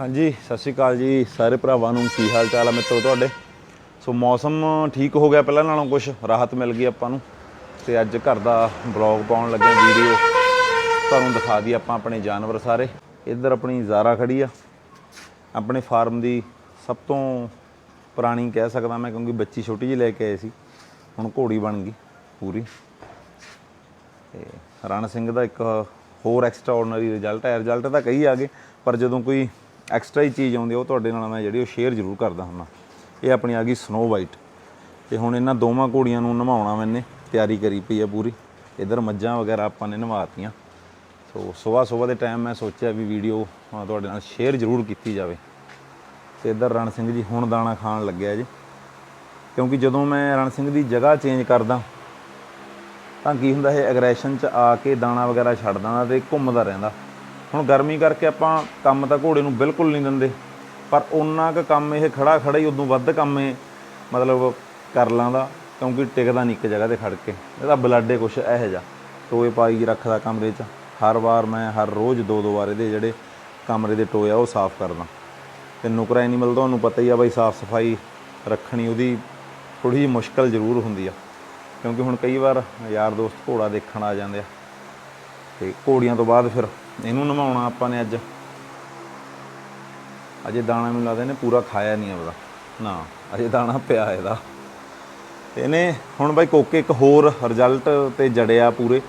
ਹਾਂਜੀ, ਸਤਿ ਸ਼੍ਰੀ ਅਕਾਲ ਜੀ ਸਾਰੇ ਭਰਾਵਾਂ ਨੂੰ। ਕੀ ਹਾਲ ਚਾਲ ਆ ਮਿੱਤਰੋ ਤੁਹਾਡੇ? ਸੋ ਮੌਸਮ ਠੀਕ ਹੋ ਗਿਆ ਪਹਿਲਾਂ ਨਾਲੋਂ ਕੁਝ ਰਾਹਤ ਮਿਲ ਗਈ ਆਪਾਂ ਨੂੰ। ਤੇ ਅੱਜ ਘਰ ਦਾ ਬਲੌਗ ਪਾਉਣ ਲੱਗੇ ਵੀਡੀਓ। ਤੁਹਾਨੂੰ ਦਿਖਾ ਦਈ ਆਪਾਂ ਆਪਣੇ ਜਾਨਵਰ ਸਾਰੇ। ਇੱਧਰ ਆਪਣੀ ਜ਼ਾਰਾ ਖੜੀ ਆ। ਆਪਣੇ ਫਾਰਮ ਦੀ ਸਭ ਤੋਂ ਪੁਰਾਣੀ ਕਹਿ ਸਕਦਾ ਮੈਂ, ਕਿਉਂਕਿ ਬੱਚੀ ਛੋਟੀ ਜਿਹੀ ਲੈ ਕੇ ਆਏ ਸੀ। ਹੁਣ ਘੋੜੀ ਬਣ ਗਈ ਪੂਰੀ। ਤੇ ਰਣ ਸਿੰਘ ਦਾ ਇੱਕ ਹੋਰ ਐਕਸਟਰਾਆਰਡਨਰੀ ਰਿਜ਼ਲਟ ਹੈ ਰਿਜ਼ਲਟ ਤਾਂ ਕਈ ਆ ਗਏ ਪਰ ਜਦੋਂ ਕੋਈ ਐਕਸਟਰਾ ਹੀ ਚੀਜ਼ ਆਉਂਦੀ ਆ, ਉਹ ਤੁਹਾਡੇ ਨਾਲ ਮੈਂ ਜਿਹੜੀ ਉਹ ਸ਼ੇਅਰ ਜ਼ਰੂਰ ਕਰਦਾ ਹੁੰਦਾ। ਇਹ ਆਪਣੀ ਆ ਗਈ ਸਨੋ ਵਾਈਟ ਤੇ ਹੁਣ ਇਹਨਾਂ ਦੋਵਾਂ ਘੋੜੀਆਂ ਨੂੰ ਨਵਾਉਣਾ ਮੈਨੇ ਤਿਆਰੀ ਕਰੀ ਪਈ ਆ ਪੂਰੀ। ਇਧਰ ਮੱਝਾਂ ਵਗੈਰਾ ਆਪਾਂ ਨੇ ਨਵਾਤੀਆਂ। ਸੋ ਸਵੇਰ ਸਵੇਰ ਦੇ ਟਾਈਮ ਮੈਂ ਸੋਚਿਆ ਵੀ ਵੀਡੀਓ ਤੁਹਾਡੇ ਨਾਲ ਸ਼ੇਅਰ ਜ਼ਰੂਰ ਕੀਤੀ ਜਾਵੇ। ਤੇ ਇਧਰ ਰਣ ਸਿੰਘ ਜੀ ਹੁਣ ਦਾਣਾ ਖਾਣ ਲੱਗਿਆ ਜੀ। ਕਿਉਂਕਿ ਜਦੋਂ ਮੈਂ ਰਣ ਸਿੰਘ ਦੀ ਜਗ੍ਹਾ ਚੇਂਜ ਕਰਦਾ ਤਾਂ ਕੀ ਹੁੰਦਾ ਇਹ ਐਗਰੈਸ਼ਨ ਚ ਆ ਕੇ ਦਾਣਾ ਵਗੈਰਾ ਛੱਡ ਦਿੰਦਾ ਤੇ ਘੁੰਮਦਾ ਰਹਿੰਦਾ। ਹੁਣ ਗਰਮੀ ਕਰਕੇ ਆਪਾਂ ਕੰਮ ਤਾਂ ਘੋੜੇ ਨੂੰ ਬਿਲਕੁਲ ਨਹੀਂ ਦਿੰਦੇ, ਪਰ ਉਹਨਾਂ ਕੁ ਕੰਮ ਇਹ ਖੜਾ ਖੜਾ ਹੀ ਉਦੋਂ ਵੱਧ ਕੰਮ ਇਹ ਮਤਲਬ ਕਰ ਲਾਂਦਾ, ਕਿਉਂਕਿ ਟਿਕਦਾ ਨਹੀਂ ਇੱਕ ਜਗ੍ਹਾ ਤੇ ਖੜ ਕੇ। ਇਹਦਾ ਬਲਾਡੇ ਕੁਛ ਇਹੋ ਜਿਹਾ, ਟੋਏ ਪਾਈ ਰੱਖਦਾ ਕਮਰੇ 'ਚ। ਹਰ ਵਾਰ ਮੈਂ ਹਰ ਰੋਜ਼ ਦੋ ਦੋ ਵਾਰ ਇਹਦੇ ਜਿਹੜੇ ਕਮਰੇ ਦੇ ਟੋਏ ਆ ਉਹ ਸਾਫ਼ ਕਰਦਾ। ਤੇ ਨੁਕਰਾ ਐਨੀਮਲ ਤੁਹਾਨੂੰ ਪਤਾ ਹੀ ਆ ਬਾਈ ਸਾਫ਼ ਸਫ਼ਾਈ ਰੱਖਣੀ ਉਹਦੀ ਥੋੜੀ ਜਿਹੀ ਮੁਸ਼ਕਲ ਜ਼ਰੂਰ ਹੁੰਦੀ ਆ। ਕਿਉਂਕਿ ਹੁਣ ਕਈ ਵਾਰ ਯਾਰ ਦੋਸਤ ਘੋੜਾ ਦੇਖਣ ਆ ਜਾਂਦੇ ਆ, ਤੇ ਘੋੜੀਆਂ ਤੋਂ ਬਾਅਦ ਫਿਰ ਇਹਨੂੰ ਨਵਾਉਣਾ ਆਪਾਂ ਨੇ ਅੱਜ। ਅਜੇ ਦਾਣਾ ਮੈਨੂੰ ਲੱਗਦਾ ਇਹਨੇ ਪੂਰਾ ਖਾਇਆ ਨਹੀਂ ਆਪਦਾ। ਨਾ, ਅਜੇ ਦਾਣਾ ਪਿਆ ਇਹਦਾ। ਇਹਨੇ ਹੁਣ ਬਾਈ ਕੋਕੇ ਇੱਕ ਹੋਰ ਰਿਜ਼ਲਟ ਤੇ ਜੜਿਆ ਪੂਰੇ।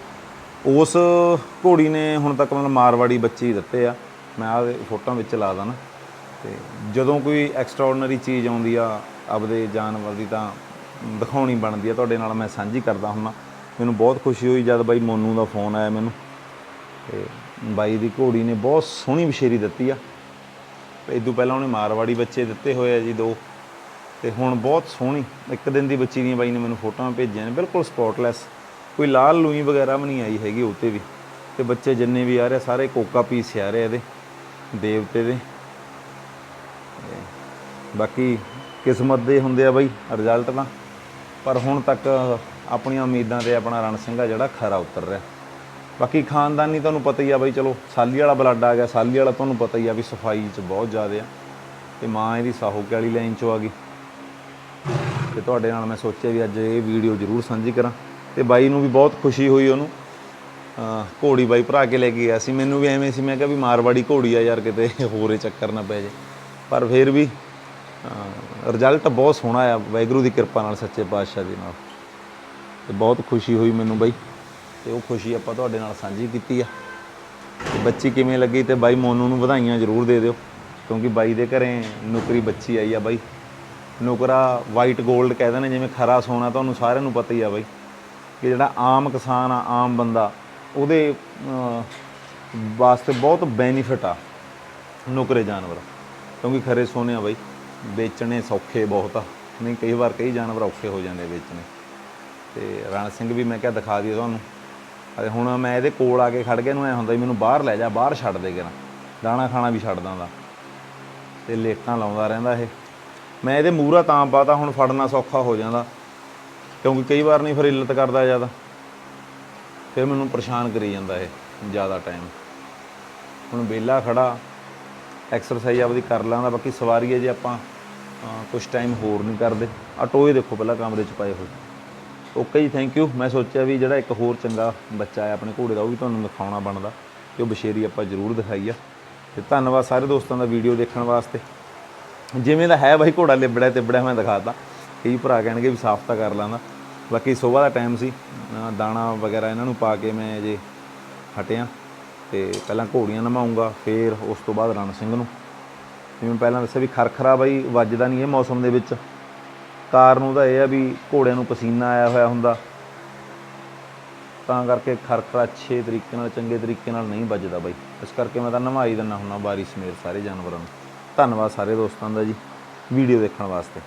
ਉਸ ਘੋੜੀ ਨੇ ਹੁਣ ਤੱਕ ਮਤਲਬ ਮਾਰਵਾੜੀ ਬੱਚੇ ਹੀ ਦਿੱਤੇ ਆ। ਮੈਂ ਆਹ ਫੋਟੋਆਂ ਵਿੱਚ ਲਾ ਦਾਂ ਤੇ ਜਦੋਂ ਕੋਈ ਐਕਸਟਰਾਆਰਡਨਰੀ ਚੀਜ਼ ਆਉਂਦੀ ਆ ਆਪਦੇ ਜਾਨਵਰ ਦੀ ਤਾਂ ਦਿਖਾਉਣੀ ਬਣਦੀ ਆ। ਤੁਹਾਡੇ ਨਾਲ ਮੈਂ ਸਾਂਝੀ ਕਰਦਾ ਹੁੰਦਾ। ਮੈਨੂੰ ਬਹੁਤ ਖੁਸ਼ੀ ਹੋਈ ਜਦ ਬਾਈ ਮੋਨੂ ਦਾ ਫੋਨ ਆਇਆ ਮੈਨੂੰ। ਤੇ ਬਾਈ ਦੀ ਘੋੜੀ ਨੇ ਬਹੁਤ ਸੋਹਣੀ ਵਿਸ਼ੇਰੀ ਦਿੱਤੀ ਆ। ਇਦੋਂ ਪਹਿਲਾਂ ਉਹਨੇ ਮਾਰਵਾੜੀ ਬੱਚੇ ਦਿੱਤੇ ਹੋਏ ਆ ਜੀ ਦੋ। ਤੇ ਹੁਣ ਬਹੁਤ ਸੋਹਣੀ। ਇੱਕ ਦਿਨ ਦੀ ਬੱਚੀ ਦੀਆਂ ਬਾਈ ਨੇ ਮੈਨੂੰ ਫੋਟੋਆਂ ਭੇਜੀਆਂ ਨੇ, ਬਿਲਕੁਲ ਸਪੌਟਲੈਸ ਕੋਈ ਲਾਲ ਲੂਈ ਵਗੈਰਾ ਵੀ ਨਹੀਂ ਆਈ ਹੈਗੀ ਉੱਤੇ ਵੀ। ਤੇ ਬੱਚੇ ਜਿੰਨੇ ਵੀ ਆ ਰਹੇ ਸਾਰੇ ਕੋਕਾ ਪੀਸ ਆ ਰਹੇ ਇਹਦੇ, ਦੇਵਤੇ ਦੇ। ਬਾਕੀ ਕਿਸਮਤ ਦੇ ਹੁੰਦੇ ਆ ਬਾਈ ਰਿਜ਼ਲਟ ਤਾਂ। ਪਰ ਹੁਣ ਤੱਕ ਆਪਣੀਆਂ ਉਮੀਦਾਂ ਤੇ ਆਪਣਾ ਰਣ ਸਿੰਘ ਆ ਜਿਹੜਾ ਖਰਾ ਉਤਰ ਰਿਹਾ। ਬਾਕੀ ਖਾਨਦਾਨੀ ਤੁਹਾਨੂੰ ਪਤਾ ਹੀ ਆ ਬਾਈ, ਚਲੋ, ਸਾਲੀ ਵਾਲਾ ਬਲੱਡ ਆ ਗਿਆ, ਸਾਲੀ ਵਾਲਾ ਤੁਹਾਨੂੰ ਪਤਾ ਹੀ ਆ ਵੀ ਸਫ਼ਾਈ 'ਚ ਬਹੁਤ ਜ਼ਿਆਦਾ ਆ। ਤੇ ਮਾਂ ਇਹਦੀ ਸਾਹੋਕੇ ਵਾਲੀ ਲਾਈਨ 'ਚੋਂ ਆ ਗਈ। ਤੇ ਤੁਹਾਡੇ ਨਾਲ ਮੈਂ ਸੋਚਿਆ ਵੀ ਅੱਜ ਇਹ ਵੀਡੀਓ ਜ਼ਰੂਰ ਸਾਂਝੀ ਕਰਾਂ। ਤੇ ਬਾਈ ਨੂੰ ਵੀ ਬਹੁਤ ਖੁਸ਼ੀ ਹੋਈ ਉਹਨੂੰ। ਘੋੜੀ ਬਾਈ ਭਰਾ ਕੇ ਲੈ ਕੇ ਗਿਆ ਸੀ। ਮੈਨੂੰ ਵੀ ਐਵੇਂ ਸੀ, ਮੈਂ ਕਿਹਾ ਵੀ ਮਾਰਵਾੜੀ ਘੋੜੀ ਆ ਯਾਰ, ਕਿਤੇ ਹੋਰੇ ਚੱਕਰ ਨਾ ਪੈ ਜੇ। ਪਰ ਫਿਰ ਵੀ ਰਿਜ਼ਲਟ ਬਹੁਤ ਸੋਹਣਾ ਆ। ਵਾਹਿਗੁਰੂ ਦੀ ਕਿਰਪਾ ਨਾਲ, ਸੱਚੇ ਪਾਤਸ਼ਾਹ ਦੇ ਨਾਲ। ਤੇ ਬਹੁਤ ਖੁਸ਼ੀ ਹੋਈ ਮੈਨੂੰ ਬਾਈ। ਤੇ ਉਹ ਖੁਸ਼ੀ ਆਪਾਂ ਤੁਹਾਡੇ ਨਾਲ ਸਾਂਝੀ ਕੀਤੀ ਆ। ਤੇ ਬੱਚੀ ਕਿਵੇਂ ਲੱਗੀ ਤੇ ਬਾਈ ਮੋਨੂ ਨੂੰ ਵਧਾਈਆਂ ਜ਼ਰੂਰ ਦੇ ਦਿਓ, ਕਿਉਂਕਿ ਬਾਈ ਦੇ ਘਰੇ ਨੁਕਰੀ ਬੱਚੀ ਆਈ ਆ ਬਾਈ। ਨੌਕਰਾ ਵਾਈਟ 골ਡ ਕਹਿੰਦੇ ਨੇ, ਜਿਵੇਂ ਖਰਾ ਸੋਨਾ ਤੁਹਾਨੂੰ ਸਾਰਿਆਂ ਨੂੰ ਪਤਾ ਹੀ ਆ ਬਾਈ। ਕਿ ਜਿਹੜਾ ਆਮ ਕਿਸਾਨ ਆ, ਆਮ ਬੰਦਾ, ਉਹਦੇ ਵਾਸਤੇ ਬਹੁਤ ਬੈਨੀਫਿਟ ਆ ਨੁਕਰੇ ਜਾਨਵਰ। ਕਿਉਂਕਿ ਖਰੇ ਸੋਨੇ ਆ ਬਾਈ, ਵੇਚਣੇ ਸੌਖੇ ਬਹੁਤ ਆ। ਨਹੀਂ, ਕਈ ਵਾਰ ਕਈ ਜਾਨਵਰ ਔਖੇ ਹੋ ਜਾਂਦੇ ਵੇਚਣੇ। ਤੇ ਰਣ ਸਿੰਘ ਵੀ ਮੈਂ ਕਿਹਾ ਦਿਖਾ ਦਈਏ ਤੁਹਾਨੂੰ। ਅਤੇ ਹੁਣ ਮੈਂ ਇਹਦੇ ਕੋਲ ਆ ਕੇ ਖੜ ਗਿਆ ਨੂੰ ਐ ਹੁੰਦਾ ਵੀ ਮੈਨੂੰ ਬਾਹਰ ਲੈ ਜਾ, ਬਾਹਰ ਛੱਡ ਦੇ ਕਿਰਾ ਦਾਣਾ ਖਾਣਾ ਵੀ ਛੱਡ ਦਾਂਦਾ। ਤੇ ਲੇਟਾਂ ਲਾਉਂਦਾ ਰਹਿੰਦਾ ਇਹ। ਮੈਂ ਇਹਦੇ ਮੂਹਰਾ ਤਾਂ ਪਾਤਾ, ਹੁਣ ਫੜਨਾ ਸੌਖਾ ਹੋ ਜਾਂਦਾ। ਕਿਉਂਕਿ ਕਈ ਵਾਰ ਨਹੀਂ ਫਿਰ ਇੱਲਤ ਕਰਦਾ ਜ਼ਿਆਦਾ ਫਿਰ ਮੈਨੂੰ ਪਰੇਸ਼ਾਨ ਕਰੀ ਜਾਂਦਾ ਇਹ, ਜ਼ਿਆਦਾ ਟਾਈਮ ਹੁਣ ਵਿਹਲਾ ਖੜਾ ਐਕਸਰਸਾਈਜ਼ ਆਪਦੀ ਕਰ ਲਾਂਦਾ, ਬਾਕੀ ਸਵਾਰੀ ਹੈ ਜੇ ਆਪਾਂ ਕੁਝ ਟਾਈਮ ਹੋਰ ਨਹੀਂ ਕਰਦੇ। ਆ ਟੋਏ ਦੇਖੋ ਪਹਿਲਾਂ ਕਮਰੇ 'ਚ ਪਾਏ ਹੋਏ। ਓਕੇ ਜੀ ਥੈਂਕ ਯੂ ਮੈਂ ਸੋਚਿਆ ਵੀ ਜਿਹੜਾ ਇੱਕ ਹੋਰ ਚੰਗਾ ਬੱਚਾ ਹੈ ਆਪਣੇ ਘੋੜੇ ਦਾ, ਉਹ ਵੀ ਤੁਹਾਨੂੰ ਦਿਖਾਉਣਾ ਬਣਦਾ। ਕਿ ਉਹ ਬਸ਼ੇਰੀ ਆਪਾਂ ਜ਼ਰੂਰ ਦਿਖਾਈ ਆ। ਤੇ ਧੰਨਵਾਦ ਸਾਰੇ ਦੋਸਤਾਂ ਦਾ ਵੀਡੀਓ ਦੇਖਣ ਵਾਸਤੇ। ਜਿਵੇਂ ਦਾ ਹੈ ਬਾਈ ਘੋੜਾ ਲਿਬੜਿਆ ਤੇ ਬੜਿਆ ਮੈਂ ਦਿਖਾਤਾ। ਕਈ ਭਰਾ ਕਹਿਣਗੇ ਵੀ ਸਾਫ਼ ਤਾਂ ਕਰ ਲਾਂਦਾ। ਬਾਕੀ ਸਵੇਰ ਦਾ ਟਾਈਮ ਸੀ। ਦਾਣਾ ਵਗੈਰਾ ਇਹਨਾਂ ਨੂੰ ਪਾ ਕੇ ਮੈਂ ਜੇ ਹਟਿਆ। ਤੇ ਪਹਿਲਾਂ ਘੋੜੀਆਂ ਨਮਾਉਂਗਾ, ਫਿਰ ਉਸ ਤੋਂ ਬਾਅਦ ਰਣ ਸਿੰਘ ਨੂੰ। ਜਿਵੇਂ ਪਹਿਲਾਂ ਦੱਸਿਆ ਵੀ ਖਰਖਰਾ ਬਾਈ ਵੱਜਦਾ ਨਹੀਂ ਇਹ ਮੌਸਮ ਦੇ ਵਿੱਚ। ਕਾਰਨ ਉਹਦਾ ਇਹ ਆ ਵੀ ਘੋੜਿਆਂ ਨੂੰ ਪਸੀਨਾ ਆਇਆ ਹੋਇਆ ਹੁੰਦਾ। ਤਾਂ ਕਰਕੇ ਖਰਖਰਾ ਅੱਛੇ ਤਰੀਕੇ ਨਾਲ, ਚੰਗੇ ਤਰੀਕੇ ਨਾਲ ਨਹੀਂ ਵੱਜਦਾ ਬਾਈ। ਇਸ ਕਰਕੇ ਮੈਂ ਤਾਂ ਨਵਾਈ ਦਿੰਦਾ ਹੁੰਦਾ ਬਾਰੀ ਸਮੇਤ ਸਾਰੇ ਜਾਨਵਰਾਂ ਨੂੰ। ਧੰਨਵਾਦ ਸਾਰੇ ਦੋਸਤਾਂ ਦਾ ਜੀ, ਵੀਡੀਓ ਦੇਖਣ ਵਾਸਤੇ।